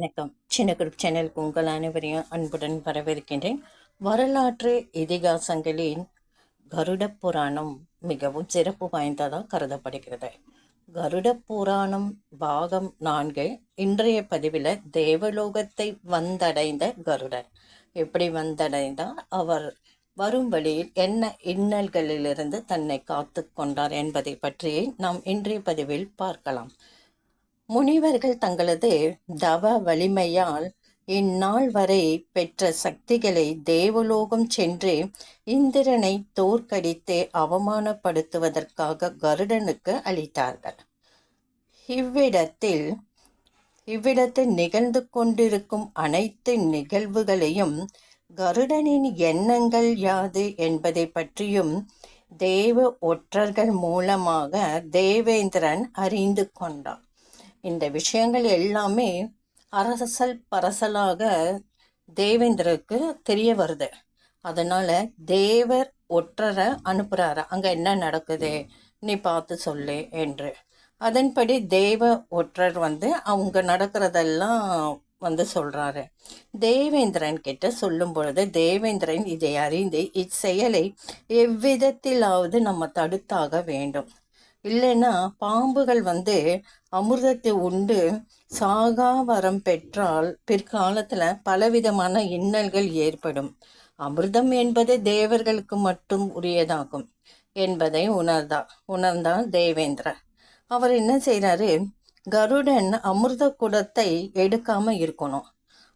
வணக்கம். சின்ன குரூப் சேனலுக்கு உங்கள் அனைவரையும் அன்புடன் வரவேற்கின்றேன். வரலாற்று இதிகாசங்களின் கருட புராணம் மிகவும் சிறப்பு வாய்ந்ததாக கருதப்படுகிறது. கருட புராணம் பாகம் நான்கு இன்றைய பதிவில் தேவலோகத்தை வந்தடைந்த கருடன். எப்படி வந்தடைந்தார்? அவர் வரும் வழியில் என்ன இன்னல்களிலிருந்து தன்னை காத்து கொண்டார் என்பதை பற்றியே நாம் இன்றைய பதிவில் பார்க்கலாம். முனிவர்கள் தங்களது தவ வலிமையால் இந்நாள் வரை பெற்ற சக்திகளை தேவலோகம் சென்று இந்திரனை தோற்கடித்து அவமானப்படுத்துவதற்காக கருடனுக்கு அளித்தார்கள். இவ்விடத்தில் இவ்விடத்தில் நிகழ்ந்து கொண்டிருக்கும் அனைத்து நிகழ்வுகளையும் கருடனின் எண்ணங்கள் யாது என்பதை பற்றியும் தேவ ஒற்றர்கள் மூலமாக தேவேந்திரன் அறிந்து கொண்டான். இந்த விஷயங்கள் எல்லாமே அரசல் பரசலாக தேவேந்திரருக்கு தெரிய வருது. அதனால தேவர் ஒற்றரை அனுப்புகிறாரு அங்கே என்ன நடக்குது? நீ பார்த்து சொல்லு என்று. அதன்படி தேவ ஒற்றர் வந்து அவங்க நடக்கிறதெல்லாம் வந்து சொல்கிறாரு தேவேந்திரன் கிட்ட சொல்லும் பொழுது தேவேந்திரன் இதை அறிந்து இச்செயலை எவ்விதத்திலாவது நம்ம தடுத்தாக வேண்டும். இல்லைன்னா பாம்புகள் வந்து அமிர்தத்தை உண்டு சாகா வரம் பெற்றால் பிற்காலத்தில் பலவிதமான இன்னல்கள் ஏற்படும். அமிர்தம் என்பது தேவர்களுக்கு மட்டும் உரியதாகும் என்பதை உணர்ந்தா உணர்ந்தார் தேவேந்திரர். அவர் என்ன செய்கிறாரு கருடன் அமிர்த குடத்தை எடுக்காம இருக்கணும்.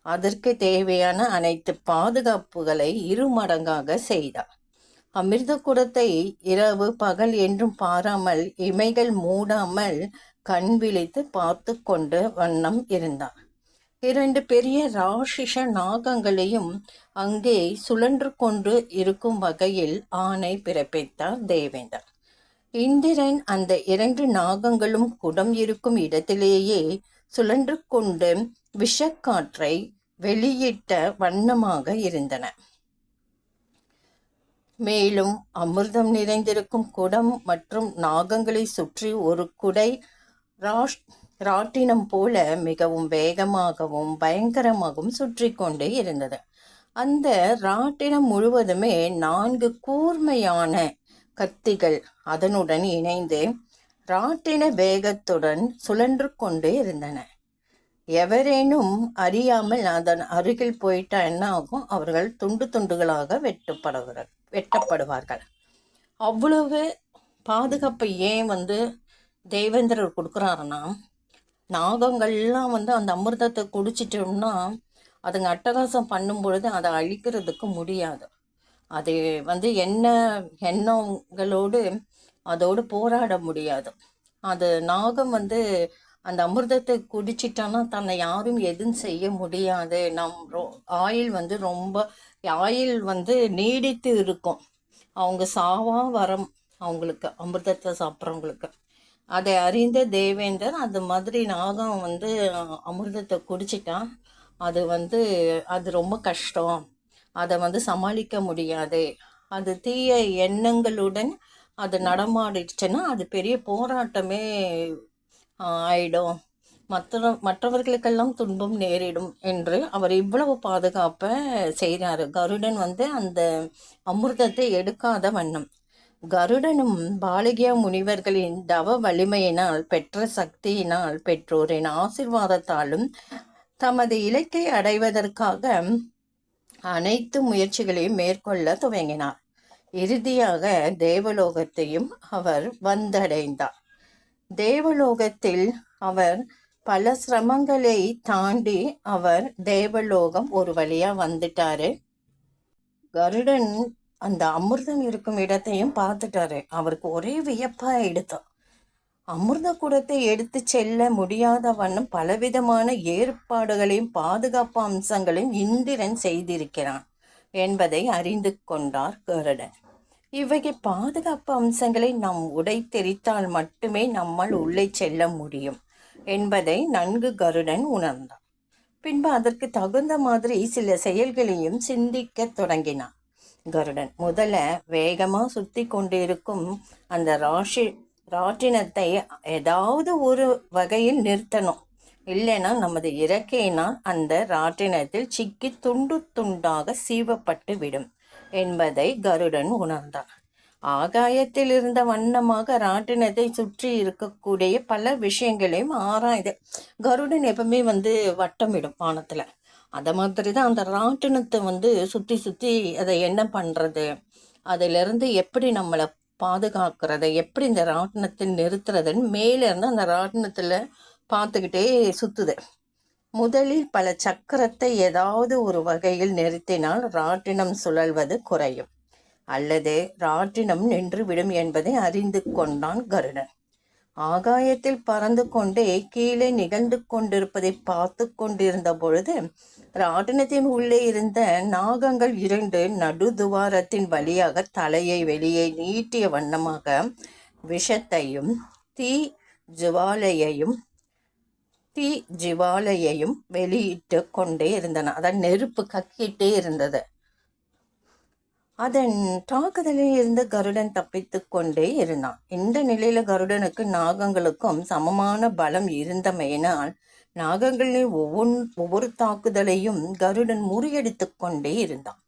அதற்கு தேவையான அனைத்து பாதுகாப்புகளை இருமடங்காக செய்தார் அமிர்த குடத்தை இரவு பகல் என்றும் பாராமல் இமைகள் மூடாமல் கண் விழித்து பார்த்து கொண்டு வண்ணம் இருந்தார். இரண்டு பெரிய ராஷிஷ நாகங்களையும் அங்கே சுழன்று கொண்டு இருக்கும் வகையில் ஆணை பிறப்பித்தார் தேவேந்தர் இந்திரன் அந்த இரண்டு நாகங்களும் குடம் இருக்கும் இடத்திலேயே சுழன்று கொண்டு விஷக்காற்றை வெளியிட்ட வண்ணமாக இருந்தன. மேலும் அமிர்தம் நிறைந்திருக்கும் குடம் மற்றும் நாகங்களை சுற்றி ஒரு குடை ராஷ் ராட்டினம் போல மிகவும் வேகமாகவும் பயங்கரமாகவும் சுற்றி கொண்டே இருந்தது. அந்த ராட்டினம் முழுவதுமே நான்கு கூர்மையான கத்திகள் அதனுடன் இணைந்து ராட்டின வேகத்துடன் சுழன்று கொண்டே இருந்தன. எவரேனும் அறியாமல் அதன் அருகில் போயிட்டா என்ன ஆகும் அவர்கள் துண்டு துண்டுகளாக வெட்டப்படுவார்கள் வெட்டப்படுவார்கள். அவ்வளவு பாதுகாப்பை ஏன் வந்து தேவேந்திரர் கொடுக்குறாருன்னா நாகங்கள்லாம் வந்து அந்த அமிர்தத்தை குடிச்சிட்டோம்னா அதுங்க அட்டகாசம் பண்ணும் பொழுது அதை அழிக்கிறதுக்கு முடியாது. அது வந்து என்ன எண்ணங்களோடு அதோடு போராட முடியாது. அது நாகம் வந்து அந்த அமிர்தத்தை குடிச்சிட்டோன்னா தன்னை யாரும் எதுவும் செய்ய முடியாது. நம் ரொ ஆயில் வந்து ரொம்ப ஆயில் வந்து நீடித்து இருக்கும். அவங்க சாவா வரம் அவங்களுக்கு அமிர்தத்தை சாப்பிட்றவங்களுக்கு. அதை அறிந்த தேவேந்தர் அது மாதிரி நாகம் வந்து அமிர்தத்தை குடிச்சிட்டான் அது வந்து அது ரொம்ப கஷ்டம். அதை வந்து சமாளிக்க முடியாது. அது தீய எண்ணங்களுடன் அது நடமாடிடுச்சுன்னா அது பெரிய போராட்டமே ஆயிடும். மற்ற மற்றவர்களுக்கெல்லாம் துன்பம் நேரிடும் என்று அவர் இவ்வளவு பாதுகாப்பை செய்கிறார் கருடன் வந்து அந்த அமிர்தத்தை எடுக்காத வண்ணம். கருடனும் பாலகிய முனிவர்களின் தவ வலிமையினால் பெற்ற சக்தியினால் பெற்றோரின் ஆசிர்வாதத்தாலும் தமது இலக்கை அடைவதற்காக அனைத்து முயற்சிகளையும் மேற்கொள்ள துவங்கினார். இறுதியாக தேவலோகத்தையும் அவர் வந்தடைந்தார். தேவலோகத்தில் அவர் பல சிரமங்களை தாண்டி அவர் தேவலோகம் ஒரு வழியா வந்துட்டாரு. கருடன் அந்த அமிர்தம் இருக்கும் இடத்தையும் பார்த்துட்டாரு. அவருக்கு ஒரே வியப்பா எடுத்தான் அமிர்த குடத்தை எடுத்து செல்ல முடியாத வண்ணம் பலவிதமான ஏற்பாடுகளையும் பாதுகாப்பு அம்சங்களையும் இந்திரன் செய்திருக்கிறான் என்பதை அறிந்து கொண்டார் கருடன். இவ்வகை பாதுகாப்பு அம்சங்களை நாம் உடை தெரித்தால் மட்டுமே நம்மால் உள்ளே செல்ல முடியும் என்பதை நன்கு கருடன் உணர்ந்தான். பின்பு அதற்கு தகுந்த மாதிரி சில செயல்களையும் சிந்திக்க தொடங்கினான். கருடன் முதல்ல வேகமாக சுற்றி கொண்டிருக்கும் அந்த ராஷி ராட்டினத்தை ஏதாவது ஒரு வகையில் நிறுத்தணும். இல்லைன்னா நமது இறக்கையினால் அந்த ராட்டினத்தில் சிக்கி துண்டு துண்டாக சீவப்பட்டு விடும். என்பதை கருடன் உணர்ந்தான் ஆகாயத்தில் இருந்த வண்ணமாக ராட்டினத்தை சுற்றி இருக்கக்கூடிய பல விஷயங்களையும் ஆராயுது கருடன் எப்பவுமே வந்து வட்டமிடும் வானத்தில். அதை மாதிரி தான் அந்த ராட்டினத்தை வந்து சுற்றி சுற்றி அதை என்ன பண்ணுறது அதிலிருந்து எப்படி நம்மளை பாதுகாக்கிறது? எப்படி இந்த ராட்டினத்தை நிறுத்துறதுன்னு மேலேருந்து அந்த ராட்டினத்தில் பார்த்துக்கிட்டே சுற்றுது முதலில் பல சக்கரத்தை ஏதாவது ஒரு வகையில் நிறுத்தினால் ராட்டினம் சுழல்வது குறையும். அல்லது ராட்டினம் நின்றுவிடும் என்பதை அறிந்து கொண்டான் கருடன் ஆகாயத்தில் பறந்து கொண்டே கீழே நிகழ்ந்து கொண்டிருப்பதை பார்த்து கொண்டிருந்த பொழுது ராட்டினத்தின் உள்ளே இருந்த நாகங்கள் இரண்டு நடு துவாரத்தின் வழியாக தலையை வெளியே நீட்டிய வண்ணமாக விஷத்தையும் தீ ஜுவாலையையும் தீ ஜிவாலையையும் வெளியிட்டு கொண்டே இருந்தன. அதான் நெருப்பு கக்கிட்டே இருந்தது. அதன் தாக்குதலில் இருந்து கருடன் தப்பித்து கொண்டே இருந்தான். இந்த நிலையில கருடனுக்கு நாகங்களுக்கும் சமமான பலம் இருந்தமையினால் நாகங்களின் ஒவ்வொன் ஒவ்வொரு தாக்குதலையும் கருடன் முறியடித்து கொண்டே இருந்தான்.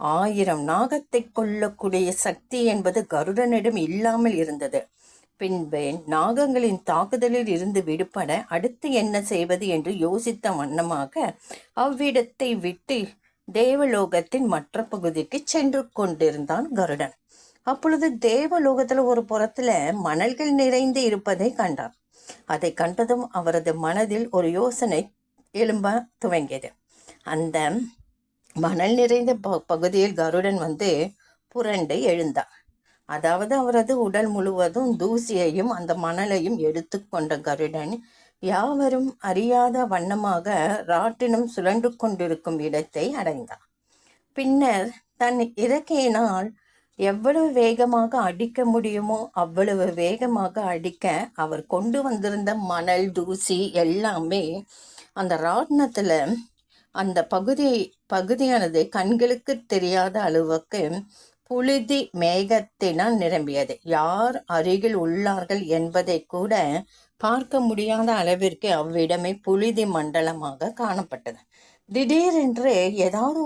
ஆயிரம் நாகத்தை கொள்ளக்கூடிய சக்தி என்பது கருடனிடம் இல்லாமல் இருந்தது. பின்பு நாகங்களின் தாக்குதலில் இருந்து விடுபட அடுத்து என்ன செய்வது என்று யோசித்த வண்ணமாக அவ்விடத்தை விட்டு தேவலோகத்தின் மற்ற பகுதிக்கு சென்று கொண்டிருந்தான் கருடன். அப்பொழுது தேவலோகத்தில் ஒரு புறத்துல மணல்கள் நிறைந்து இருப்பதை கண்டார். அதை கண்டதும் அவரது மனதில் ஒரு யோசனை எழும்ப துவங்கியது. அந்த மணல் நிறைந்த ப பகுதியில் கருடன் வந்து புரண்டு எழுந்தார். அதாவது அவரது உடல் முழுவதும் தூசியையும் அந்த மணலையும் எடுத்துக்கொண்ட கருடன் யாவரும் அறியாத வண்ணமாக ராட்டினம் சுழன்று கொண்டிருக்கும் இடத்தை அடைந்தார் பின்னர் தன் இறக்கையினால் எவ்வளவு வேகமாக அடிக்க முடியுமோ அவ்வளவு வேகமாக அடிக்க அவர் கொண்டு வந்திருந்த மணல் தூசி எல்லாமே அந்த ராட்டினத்தில் அந்த பகுதி பகுதியானது கண்களுக்கு தெரியாத அளவுக்கு புழுதி மேகத்தினால் நிரம்பியது. யார் அருகில் உள்ளார்கள் என்பதை கூட பார்க்க முடியாத அளவிற்கு அவ்விடமே புழுதி மண்டலமாக காணப்பட்டது. திடீரென்று ஏதாவது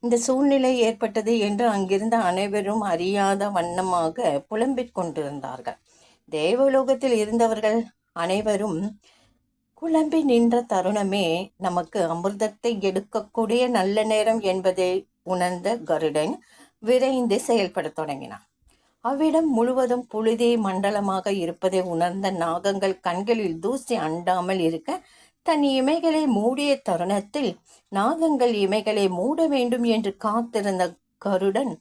இந்த சூழ்நிலை ஏற்பட்டது என்று அங்கிருந்த அனைவரும் அறியாத வண்ணமாக புலம்பிக் கொண்டிருந்தார்கள். தேவலோகத்தில் இருந்தவர்கள் அனைவரும் குழம்பி நின்ற தருணமே நமக்கு அமிர்தத்தை எடுக்கக்கூடிய நல்ல நேரம் என்பதை உணர்ந்த கருடன் விரைந்து செயல்படத் தொடங்கினான். அவ்விடம் முழுவதும் புழுதி மண்டலமாக இருப்பதை உணர்ந்த நாகங்கள் கண்களில் தூசி அண்டாமல் இருக்க தன் இமைகளை மூடிய தருணத்தில் நாகங்கள் இமைகளை மூட வேண்டும் என்று காத்திருந்த கருடன்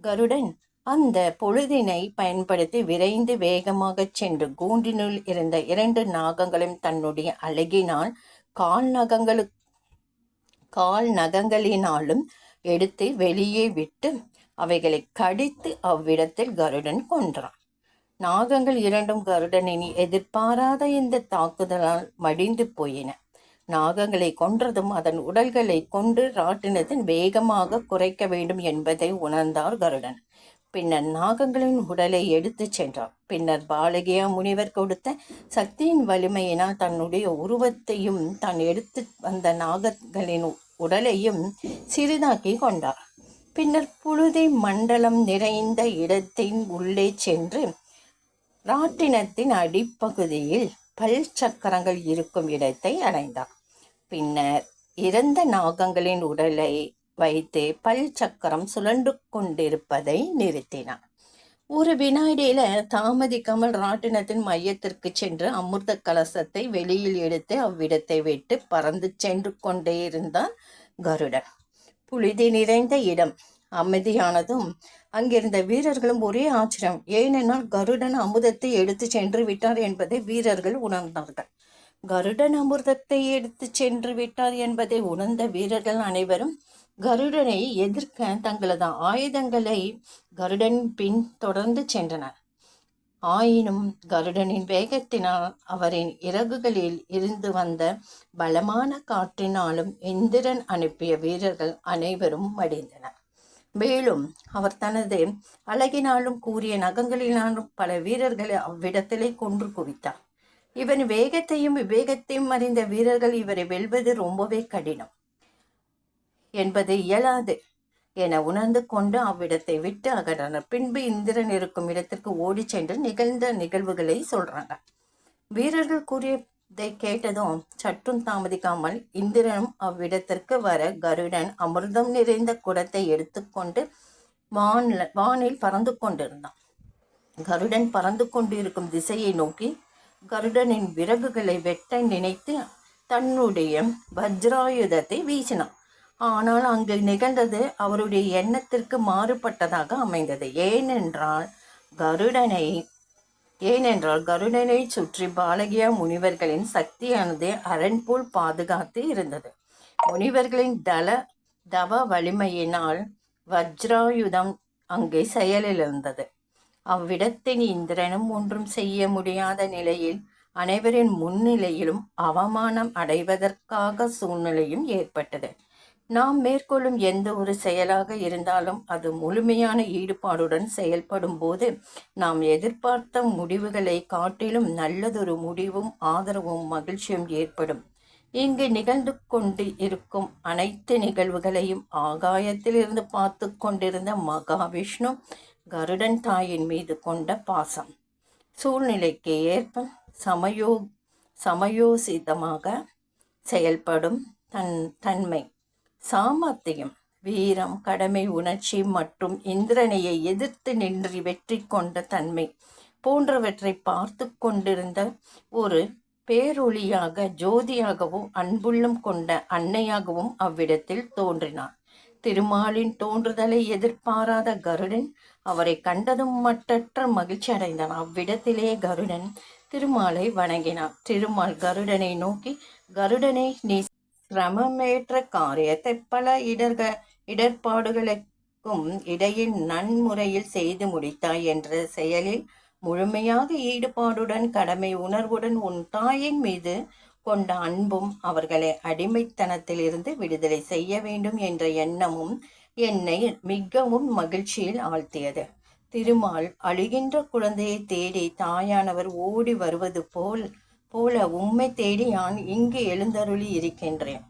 கருடன் அந்த பொழுதினை பயன்படுத்தி விரைந்து வேகமாக சென்று கூண்டினுள் இருந்த இரண்டு நாகங்களும் தன்னுடைய அழகினால் கால் நகங்களு கால் நகங்களினாலும் எடுத்து வெளியே விட்டு அவைகளை கடித்து அவ்விடத்தில் கருடன் கொன்றான். நாகங்கள் இரண்டும் கருடனின் எதிர்பாராத இந்த தாக்குதலால் மடிந்து போயின. நாகங்களை கொன்றதும் அதன் உடல்களை கொண்டு ராட்டினத்தின் வேகமாக குறைக்க வேண்டும் என்பதை உணர்ந்தார் கருடன். பின்னர் நாகங்களின் உடலை எடுத்துச் சென்றார் பின்னர் பாலகியா முனிவர் கொடுத்த சக்தியின் வலிமையினால் தன்னுடைய உருவத்தையும் தான் எடுத்து வந்த நாகங்களின் உடலையும் சிறிதாக்கி கொண்டார். பின்னர் புழுதி மண்டலம் நிறைந்த இடத்தின் உள்ளே சென்று ராட்டினத்தின் அடிப்பகுதியில் பல் சக்கரங்கள் இருக்கும் இடத்தை அடைந்தார். பின்னர் இறந்த நாகங்களின் உடலை வைத்து பல் சக்கரம் சுழன்று கொண்டிருப்பதை நிறுத்தினார். ஒரு வினாடியில தாமதிக்காமல் ராட்டினத்தின் மையத்திற்கு சென்று அமிர்த கலசத்தை வெளியில் எடுத்து அவ்விடத்தை விட்டு பறந்து சென்று கொண்டே இருந்தார் கருடன். புழுதி நிறைந்த இடம். அமைதியானதும் அங்கிருந்த வீரர்களும் ஒரே ஆச்சரியம். ஏனென்றால் கருடன் அமுதத்தை எடுத்து சென்று விட்டார் என்பதை வீரர்கள் உணர்ந்தார்கள். கருடன் அமிர்தத்தை எடுத்து சென்று விட்டார் என்பதை உணர்ந்த வீரர்கள் அனைவரும் கருடனை எதிர்க்க தங்களது ஆயுதங்களை கருடன் பின் தொடர்ந்து சென்றனர். ஆயினும் கருடனின் வேகத்தினால் அவரின் இறகுகளில் இருந்து வந்த பலமான காற்றினாலும் இந்திரன் அனுப்பிய வீரர்கள் அனைவரும் மடிந்தனர் மேலும் அவர் தனது அழகினாலும் கூறிய நகங்களினாலும் பல வீரர்களை அவ்விடத்திலே கொன்று குவித்தார். இவன் வேகத்தையும் விவேகத்தையும் அறிந்த வீரர்கள் இவரை வெல்வது ரொம்பவே கடினம் என்பது இயலாது. என உணர்ந்து கொண்டு அவ்விடத்தை விட்டு அகன்றனர். பின்பு இந்திரன் இருக்கும் இடத்திற்கு ஓடிச் சென்று நிகழ்ந்த நிகழ்வுகளை சொல்றாங்க. வீரர்கள் கூறியதை கேட்டதும் சற்றும் தாமதிக்காமல் இந்திரனும் அவ்விடத்திற்கு வர கருடன் அமிர்தம் நிறைந்த குடத்தை எடுத்துக்கொண்டு வான்ல வானில் பறந்து கொண்டிருந்தான். கருடன் பறந்து கொண்டிருக்கும் திசையை நோக்கி கருடனின் விறகுகளை வெட்ட நினைத்து தன்னுடைய வஜ்ராயுதத்தை வீசினான். ஆனால் அங்கு நிகழ்ந்தது அவருடைய எண்ணத்திற்கு மாறுபட்டதாக அமைந்தது. ஏனென்றால் கருடனை ஏனென்றால் கருடனை சுற்றி பாலகியா முனிவர்களின் சக்தியானது அரண் போல் பாதுகாத்து இருந்தது. முனிவர்களின் தல தவ வலிமையினால் வஜ்ராயுதம் அங்கே செயலில் இருந்தது அவ்விடத்தின் இந்திரனும் ஒன்றும் செய்ய முடியாத நிலையில் அனைவரின் முன்னிலையிலும் அவமானம் அடைவதற்காக சூழ்நிலையும் ஏற்பட்டது. நாம் மேற்கொள்ளும் எந்த ஒரு செயலாக இருந்தாலும் அது முழுமையான ஈடுபாடுடன் செயல்படும் போது நாம் எதிர்பார்த்த முடிவுகளை காட்டிலும் நல்லதொரு முடிவும் ஆதரவும் மகிழ்ச்சியும் ஏற்படும். இங்கு நிகழ்ந்து கொண்டு இருக்கும் அனைத்து நிகழ்வுகளையும் ஆகாயத்திலிருந்து பார்த்து கொண்டிருந்த மகாவிஷ்ணு கருடன் தாயின் மீது கொண்ட பாசம். சூழ்நிலைக்கு ஏற்ப சமயோ சமயோசிதமாக செயல்படும் தன் தன்மை. சாமர்த்தியம் வீரம் கடமை உணர்ச்சி மற்றும் இந்திரனையை எதிர்த்து நின்று வெற்றி கொண்ட தன்மை போன்றவற்றை பார்த்து கொண்டிருந்த ஒரு பேரொளியாக ஜோதியாகவும் அன்புள்ளம் கொண்ட அன்னையாகவும் அவ்விடத்தில் தோன்றினார் திருமாலின் தோன்றுதலை எதிர்பாராத கருடன் அவரை கண்டதும் மட்டற்ற மகிழ்ச்சி அடைந்தான். அவ்விடத்திலே கருடன் திருமாலை வணங்கினார் திருமால் கருடனை நோக்கி கருடனை நீ சிரமமேற்ற காரியத்தை பல இடர்க இடர்பாடுகளுக்கும் இடையில் நன்முறையில் செய்து முடித்தாய் என்ற செயலில் முழுமையாக ஈடுபாடுடன் கடமை உணர்வுடன் உன் தாயின் மீது கொண்ட அன்பும் அவர்களை அடிமைத்தனத்திலிருந்து விடுதலை செய்ய வேண்டும் என்ற எண்ணமும் என்னை மிகவும் மகிழ்ச்சியில் ஆழ்த்தியது. திருமால் அழுகின்ற குழந்தையை தேடி தாயானவர் ஓடி வருவது போல் போல உம்மை தேடி நான் இங்கு எழுந்தருளி இருக்கின்றேன்.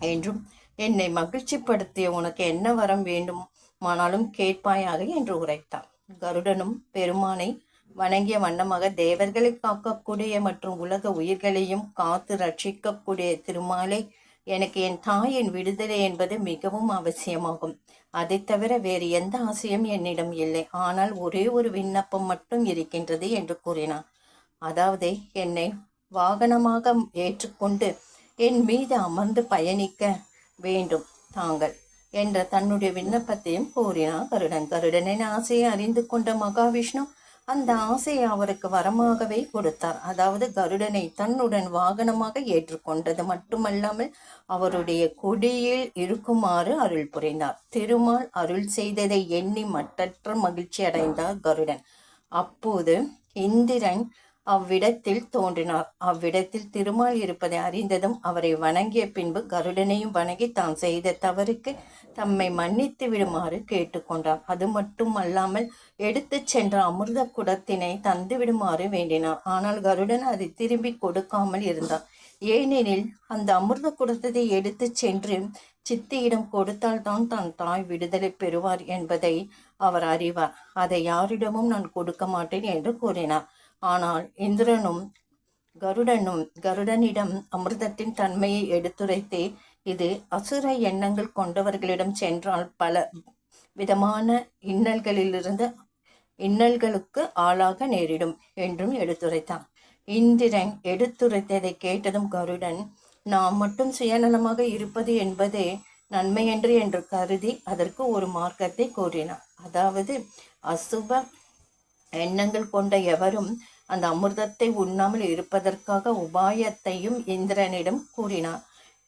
என்றும் என்னை மகிழ்ச்சிப்படுத்திய உனக்கு என்ன வரம் வேண்டுமானாலும் கேட்பாயாக என்று உரைத்தார் கருடனும் பெருமானை வணங்கிய வண்ணமாக தேவர்களை காக்கக்கூடிய மற்றும் உலக உயிர்களையும் காத்து ரட்சிக்கக்கூடிய திருமாலை எனக்கு என் தாயின் விடுதலை என்பது மிகவும் அவசியமாகும். அதை தவிர வேறு எந்த ஆசையும் என்னிடம் இல்லை. ஆனால் ஒரே ஒரு விண்ணப்பம் மட்டும் இருக்கின்றது என்று கூறினார் அதாவது என்னை வாகனமாக ஏற்றுக்கொண்டு என் மீது அமர்ந்து பயணிக்க வேண்டும் தாங்கள். என்ற தன்னுடைய விண்ணப்பத்தையும் கூறினார் கருடன். கருடனின் ஆசையை அறிந்து கொண்ட மகாவிஷ்ணு அந்த ஆசையை அவருக்கு வரமாகவே கொடுத்தார். அதாவது கருடனை தன்னுடன் வாகனமாக ஏற்றுக்கொண்டது மட்டுமல்லாமல் அவருடைய கொடியில் இருக்குமாறு அருள் புரிந்தார். திருமால் அருள் செய்ததை எண்ணி மட்டற்ற மகிழ்ச்சி அடைந்தார் கருடன். அப்போது இந்திரன் அவ்விடத்தில் தோன்றினார். அவ்விடத்தில் திருமால் இருப்பதை அறிந்ததும் அவரை வணங்கிய பின்பு கருடனையும் வணங்கி தாம் செய்த தவறுக்கு தம்மை மன்னித்து விடுமாறு கேட்டுக்கொண்டார். அது மட்டும் அல்லாமல் எடுத்துச் சென்ற அமிர்த குடத்தினை தந்து விடுமாறு வேண்டினார். ஆனால் கருடன் அதை திரும்பி கொடுக்காமல் இருந்தார். ஏனெனில் அந்த அமிர்த குடத்தை எடுத்துச் சென்று சித்தியிடம் கொடுத்தால்தான் தான் தாய் விடுதலை பெறுவார் என்பதை அவர் அறிவார். அதை யாரிடமும் நான் கொடுக்க மாட்டேன் என்று கூறினார். ஆனால் இந்திரனும் கருடனும் கருடனிடம் அமிர்தத்தின் தன்மையை எடுத்துரைத்தே இது அசுர எண்ணங்கள் கொண்டவர்களிடம் சென்றால் பல விதமான இன்னல்களிலிருந்து இன்னல்களுக்கு ஆளாக நேரிடும் என்றும் எடுத்துரைத்தான். இந்திரன் எடுத்துரைத்ததை கேட்டதும் கருடன் நாம் மட்டும் சுயநலமாக இருப்பது என்பதே நன்மையன்று என்று கருதி அதற்கு ஒரு மார்க்கத்தை கூறினார் அதாவது அசுப எண்ணங்கள் கொண்ட எவரும் அந்த அமிர்தத்தை உண்ணாமல் இருப்பதற்காக உபாயத்தையும் இந்திரனிடம் கூறினார்.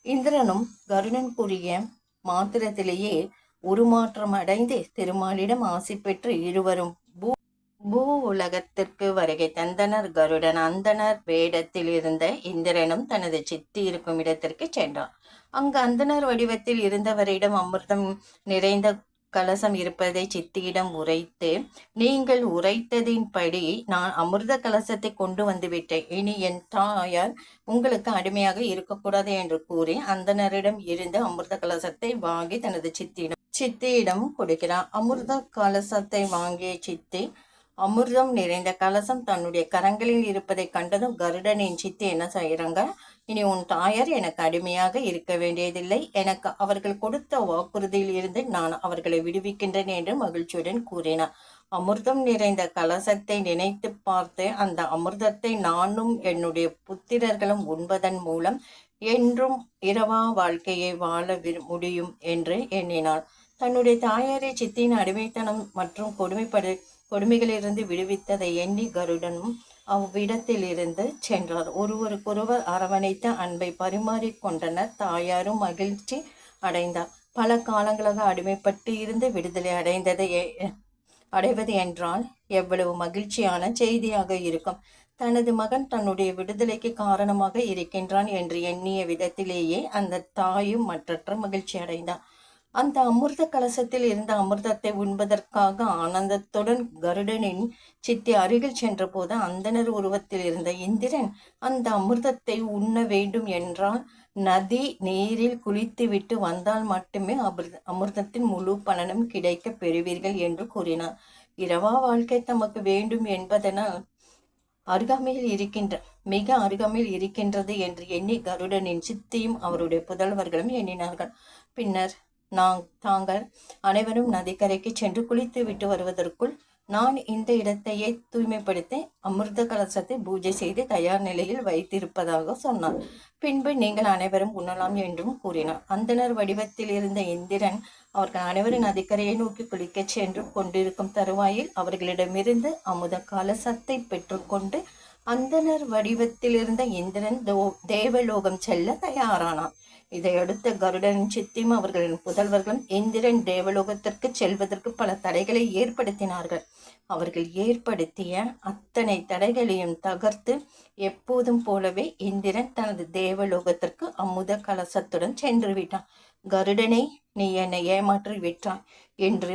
இந்திரனும் கருணன் கூறிய மாத்திரத்திலேயே உருமாற்றம் அடைந்து திருமாலிடம் ஆசி பெற்று இருவரும் பூ பூ உலகத்திற்கு வருகை தந்தனர். கருடன் அந்தனர் வேடத்தில் இருந்த இந்திரனும் தனது சித்தி இருக்கும் இடத்திற்கு சென்றார். அங்கு அந்தனர் வடிவத்தில் இருந்தவரிடம் அமிர்தம் நிறைந்த கலசம் இருப்பதை சித்தியிடம் உரைத்து நீங்கள் உரைத்ததின்படி நான் அமிர்த கலசத்தை கொண்டு வந்துவிட்டேன். இனி என் தாயார் உங்களுக்கு அடிமையாக இருக்கக்கூடாது என்று கூறி அந்தனரிடம் இருந்து அமிர்த கலசத்தை வாங்கி தனது சித்தியிடம் சித்தியிடம் கொடுக்கிறார் அமிர்த கலசத்தை வாங்கிய சித்தி அமிர்தம் நிறைந்த கலசம் தன்னுடைய கரங்களில் இருப்பதை கண்டதும் கருடனின் சித்தி என்ன செய்கிறாங்க? இனி உன் தாயார் எனக்கு அடிமையாக இருக்க வேண்டியதில்லை. எனக்கு அவர்கள் கொடுத்த வாக்குறுதியில் இருந்து நான் அவர்களை விடுவிக்கின்றேன் என்று மகிழ்ச்சியுடன் கூறினார். அமிர்தம் நிறைந்த கலசத்தை நினைத்து பார்த்து அந்த அமிர்தத்தை நானும் என்னுடைய புத்திரர்களும் உண்பதன் மூலம் என்றும் இரவா வாழ்க்கையை வாழ முடியும் என்று எண்ணினாள் தன்னுடைய தாயாரை சித்தியின் அடிமைத்தனம் மற்றும் கொடுமைப்படு கொடுமைகளிலிருந்து விடுவித்ததை எண்ணி கருடனும் அவ்விடத்திலிருந்து சென்றார் ஒருவருக்கொருவர் அரவணைத்த அன்பை பரிமாறிக்கொண்டனர் தாயாரும் மகிழ்ச்சி அடைந்தார். பல காலங்களாக அடிமைப்பட்டு இருந்து விடுதலை அடைந்ததை அடைவது என்றால் எவ்வளவு மகிழ்ச்சியான செய்தியாக இருக்கும். தனது மகன் தன்னுடைய விடுதலைக்கு காரணமாக இருக்கின்றான் என்று எண்ணிய விதத்திலேயே அந்த தாயும் மற்றற்ற மகிழ்ச்சி அடைந்தார். அந்த அமிர்த கலசத்தில் இருந்த அமிர்தத்தை உண்பதற்காக ஆனந்தத்துடன் கருடனின் சித்தி அருகில் சென்றபோது அந்தனர் உருவத்தில் இருந்த இந்திரன் அந்த அமிர்தத்தை உண்ண வேண்டும் என்றால் நதி நீரில் குளித்துவிட்டு வந்தால் மட்டுமே அமிர்த அமிர்தத்தின் முழு பலனும் கிடைக்க பெறுவீர்கள் என்று கூறினார். இரவா வாழ்க்கை தமக்கு வேண்டும் என்பதனால் அருகாமையில் இருக்கின்ற மிக அருகாமையில் இருக்கின்றது என்று எண்ணி கருடனின் சித்தியும் அவருடைய புதல்வர்களும் எண்ணினார்கள். பின்னர் நாங் தாங்கள் அனைவரும் நதிக்கரைக்கு சென்று குளித்து விட்டு வருவதற்குள் நான் இந்த இடத்தையே தூய்மைப்படுத்தி அமிர்த கலசத்தை பூஜை செய்து தயார் நிலையில் வைத்திருப்பதாக சொன்னார். பின்பு நீங்கள் அனைவரும் உண்ணலாம் என்றும் கூறினார். அந்தனர் வடிவத்தில் இருந்த இந்திரன் அவர்கள் அனைவரும் நதிக்கரையை நோக்கி குளிக்கச் சென்று கொண்டிருக்கும் தருவாயில் அவர்களிடமிருந்து அமுத கலசத்தை பெற்றுக்கொண்டு அந்தனர் வடிவத்தில் இருந்த இந்திரன் தேவலோகம் செல்ல தயாரானான் இதையடுத்து கருடன் சித்திம் அவர்களின் புதல்வர்களும் இந்திரன் தேவலோகத்திற்கு செல்வதற்கு பல தடைகளை ஏற்படுத்தினார்கள். அவர்கள் ஏற்படுத்திய அத்தனை தடைகளையும் தகர்த்து எப்போதும் போலவே இந்திரன் தனது தேவலோகத்திற்கு அமுத கலசத்துடன் சென்று விட்டான். கருடனை நீ என்னை ஏமாற்றி விட்டான் என்று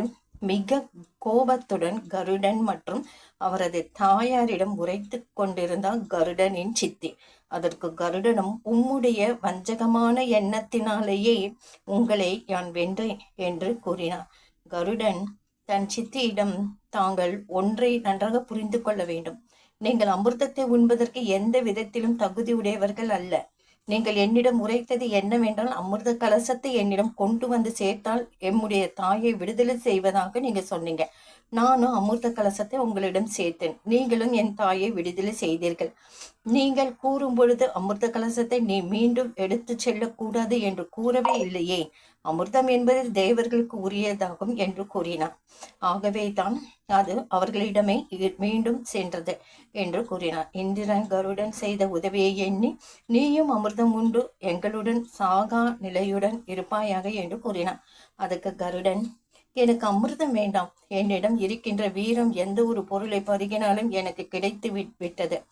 மிக கோபத்துடன் கருடன் மற்றும் அவரது தாயாரிடம் உரைத்து கொண்டிருந்தார் கருடனின் சித்தி. அதற்கு கருடனும் உம்முடைய வஞ்சகமான எண்ணத்தினாலேயே உங்களை யான் வென்றேன் என்று கூறினார். கருடன் தன் சித்தியிடம் தாங்கள் ஒன்றை நன்றாக புரிந்து கொள்ள வேண்டும். நீங்கள் அமிர்தத்தை உண்பதற்கு எந்த விதத்திலும் தகுதியுடையவர்கள் அல்ல. நீங்கள் என்னிடம் உரைத்தது என்னவென்றால் அமிர்த கலசத்தை என்னிடம் கொண்டு வந்து சேர்த்தால் எம்முடைய தாயை விடுதலை செய்வதாக நீங்க சொன்னீங்க. நானும் அமிர்த கலசத்தை உங்களிடம் சேர்த்தேன். நீங்களும் என் தாயை விடுதலை செய்தீர்கள். நீங்கள் கூறும் பொழுது அமிர்த கலசத்தை நீ மீண்டும் எடுத்து செல்லக்கூடாது என்று கூறவே இல்லையே. அமிர்தம் என்பது தேவர்களுக்கு உரியதாகும் என்று கூறினார். ஆகவே தான் அது அவர்களிடமே மீண்டும் சென்றது என்று கூறினார். இந்திரன் கருடன் செய்த உதவியை எண்ணி நீயும் அமிர்தம் உண்டு. எங்களுடன் சாகா நிலையுடன் இருப்பாயாக என்று கூறினார். அதுக்கு கருடன் எனக்கு அமிர்தம் வேண்டாம். என்னிடம் இருக்கின்ற வீரம் எந்த ஒரு பொருளை பருகினாலும் எனக்கு கிடைத்து விட்டது.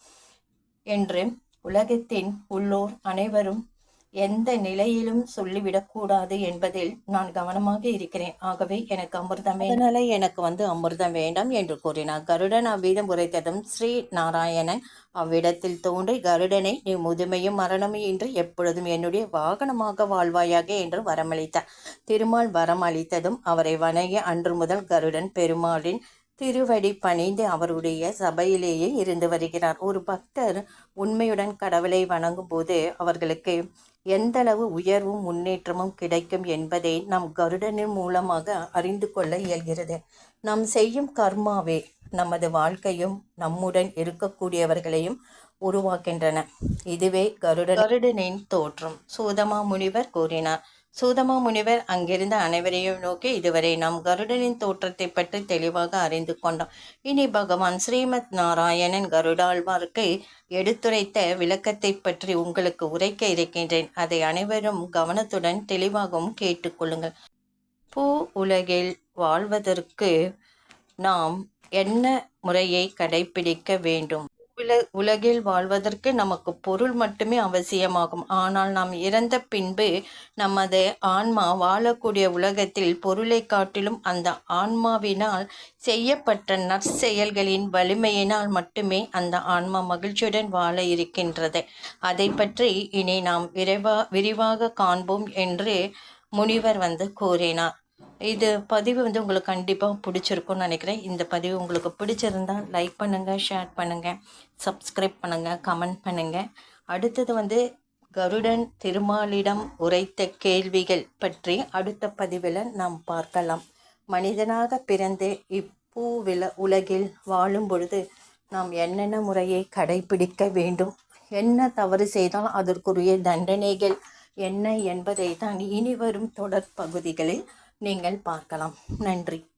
என்று உலகத்தின் உள்ளோர் அனைவரும் எந்த நிலையிலும் சொல்லிவிடக்கூடாது என்பதில் நான் கவனமாக இருக்கிறேன். ஆகவே எனக்கு அமிர்தமே அதனால எனக்கு வந்து அமிர்தம் வேண்டாம் என்று கூறினார். கருடன் அவ்விதம் உரைத்ததும் ஸ்ரீ நாராயணன் அவ்விடத்தில் தோன்றி கருடனை நீ முதுமையும் மரணமும் இன்று எப்பொழுதும் என்னுடைய வாகனமாக வாழ்வாயாக என்று வரமளித்தார். திருமால் வரம் அளித்ததும் அவரை வணங்கி அன்று முதல் கருடன் பெருமாளின் திருவடி பணிந்து அவருடைய சபையிலேயே இருந்து வருகிறார். ஒரு பக்தர் உண்மையுடன் கடவுளை வணங்கும் போது அவர்களுக்கு எந்தளவு உயர்வும் முன்னேற்றமும் கிடைக்கும் என்பதை நம் கருடனின் மூலமாக அறிந்து கொள்ள இயல்கிறது. நாம் செய்யும் கர்மாவே நமது வாழ்க்கையும் நம்முடன் இருக்கக்கூடியவர்களையும் உருவாக்கின்றன. இதுவே கருட கருடனின் தோற்றம். சூதமா முனிவர் கூறினார். சூதமா முனிவர் அங்கிருந்த அனைவரையும் நோக்கி இதுவரை நாம் கருடனின் தோற்றத்தை பற்றி தெளிவாக அறிந்து கொண்டோம். இனி பகவான் ஸ்ரீமத் நாராயணன் கருடாழ்வாருக்கு எடுத்துரைத்த விளக்கத்தை பற்றி உங்களுக்கு உரைக்க இருக்கின்றேன். அதை அனைவரும் கவனத்துடன் தெளிவாகவும் கேட்டுக்கொள்ளுங்கள் பூ உலகில் வாழ்வதற்கு நாம் என்ன முறையை கடைபிடிக்க வேண்டும்? உலகில் வாழ்வதற்கு நமக்கு பொருள் மட்டுமே அவசியமாகும். ஆனால் நாம் இறந்த பின்பு நமது ஆன்மா வாழக்கூடிய உலகத்தில் பொருளை காட்டிலும் அந்த ஆன்மாவினால் செய்யப்பட்ட நற்செயல்களின் வலிமையினால் மட்டுமே அந்த ஆன்மா மகிழ்ச்சியுடன் வாழ இருக்கின்றது. அதை பற்றி இனி நாம் விரைவா விரிவாக காண்போம் என்று முனிவர் வந்து கூறினார். இது பதிவு வந்து உங்களுக்கு கண்டிப்பாக பிடிச்சிருக்கும்னு நினைக்கிறேன். இந்த பதிவு உங்களுக்கு பிடிச்சிருந்தால் லைக் பண்ணுங்கள் ஷேர் பண்ணுங்கள் சப்ஸ்கிரைப் பண்ணுங்கள் கமெண்ட் பண்ணுங்கள் அடுத்தது வந்து கருடன் திருமாலிடம் உரைத்த கேள்விகள் பற்றி அடுத்த பதிவில் நாம் பார்க்கலாம். மனிதனாக பிறந்து இப்பூவில உலகில் வாழும் பொழுது நாம் என்னென்ன முறையை கடைபிடிக்க வேண்டும்? என்ன தவறு செய்தால் அதற்குரிய தண்டனைகள் என்ன என்பதை தான் இனி வரும் தொடர் பகுதிகளில் நீங்கள் பார்க்கலாம். நன்றி.